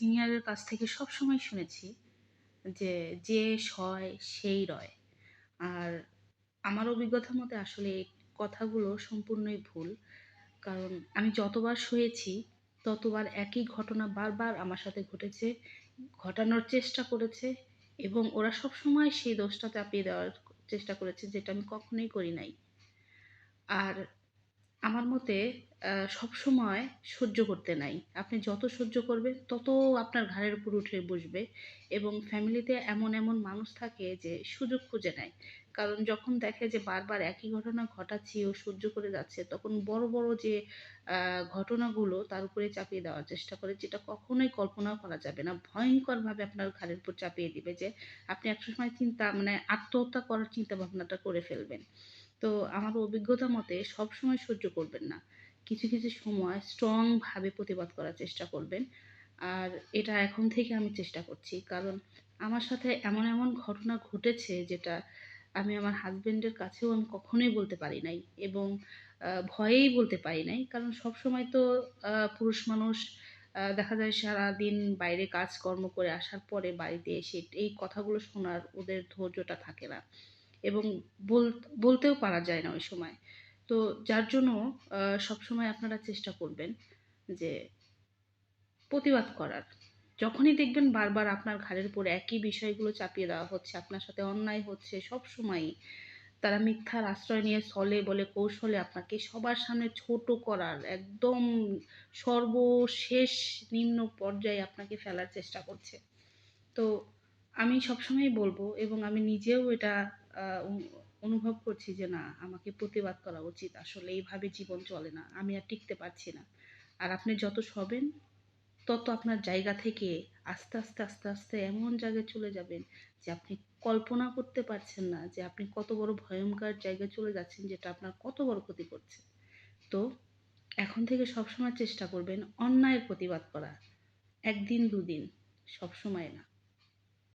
সিনিয়রের কাছ থেকে সবসময় শুনেছি যে যে সয়, সেই রয়। আর আমার অভিজ্ঞতা মতে আসলে এই কথাগুলো সম্পূর্ণই ভুল। কারণ আমি যতবার শুয়েছি, ততবার একই ঘটনা বারবার আমার সাথে ঘটেছে, ঘটানোর চেষ্টা করেছে এবং ওরা সবসময় সেই দোষটা চাপিয়ে দেওয়ার চেষ্টা করেছে যেটা আমি কখনোই করি নাই। আর আমার মতে সবসময় সহ্য করতে নাই। আপনি যত সহ্য করবেন, তত আপনার ঘাড়ের উপর উঠে বসবে এবং ফ্যামিলিতে এমন এমন মানুষ থাকে যে সুযোগ খুঁজে নেয়। কারণ যখন দেখে যে বারবার একই ঘটনা ঘটাচ্ছি ও সহ্য করে যাচ্ছে, তখন বড় বড় যে ঘটনাগুলো তার উপরে চাপিয়ে দেওয়ার চেষ্টা করে, যেটা কখনোই কল্পনাও করা যাবে না। ভয়ঙ্করভাবে আপনার ঘাড়ের উপর চাপিয়ে দিবে যে, আপনি একটা সময় চিন্তা মানে আত্মহত্যা করার চিন্তা ভাবনাটা করে ফেলবেন। তো আমার অভিজ্ঞতা মতে সবসময় সহ্য করবেন না। কিছু কিছু সময় স্ট্রংভাবে প্রতিবাদ করার চেষ্টা করবেন। আর এটা এখন থেকে আমি চেষ্টা করছি। কারণ আমার সাথে এমন এমন ঘটনা ঘটেছে যেটা আমি আমার হাজবেন্ডের কাছেও আমি কখনোই বলতে পারি নাই এবং ভয়েই বলতে পারি নাই। কারণ সব সময় তো পুরুষ মানুষ দেখা যায় সারাদিন বাইরে কাজকর্ম করে আসার পরে বাড়িতে এসে এই কথাগুলো শোনার ওদের ধৈর্যটা থাকে না। এবং বল, বলতেও পারা যায় না ওই সময়। তো যার জন্য সবসময় আপনারা চেষ্টা করবেন যে প্রতিবাদ করার। যখনই দেখবেন বারবার আপনার ঘাড়ের উপর একই বিষয়গুলো চাপিয়ে দেওয়া হচ্ছে, আপনার সাথে অন্যায় হচ্ছে সব সময়ই তারা মিথ্যার আশ্রয় নিয়ে ছলে বলে কৌশলে আপনাকে সবার সামনে ছোট করার, একদম সর্বশেষ নিম্ন পর্যায়ে আপনাকে ফেলার চেষ্টা করছে। তো আমি সবসময় বলব এবং আমি নিজেও এটা অনুভব করছি যে, না, আমাকে প্রতিবাদ করা উচিত। আসলে এইভাবে জীবন চলে না। আমি আর টিকতে পারছি না। আর আপনি যত সবেন তত আপনার জায়গা থেকে আস্তে আস্তে আস্তে আস্তে এমন জায়গায় চলে যাবেন যে, আপনি কল্পনা করতে পারছেন না যে, আপনি কত বড় ভয়ঙ্কর জায়গায় চলে যাচ্ছেন যেটা আপনার কত বড় ক্ষতি করছে। তো এখন থেকে সবসময় চেষ্টা করবেন অন্যায়ের প্রতিবাদ করা। একদিন, দুদিন, সবসময় না।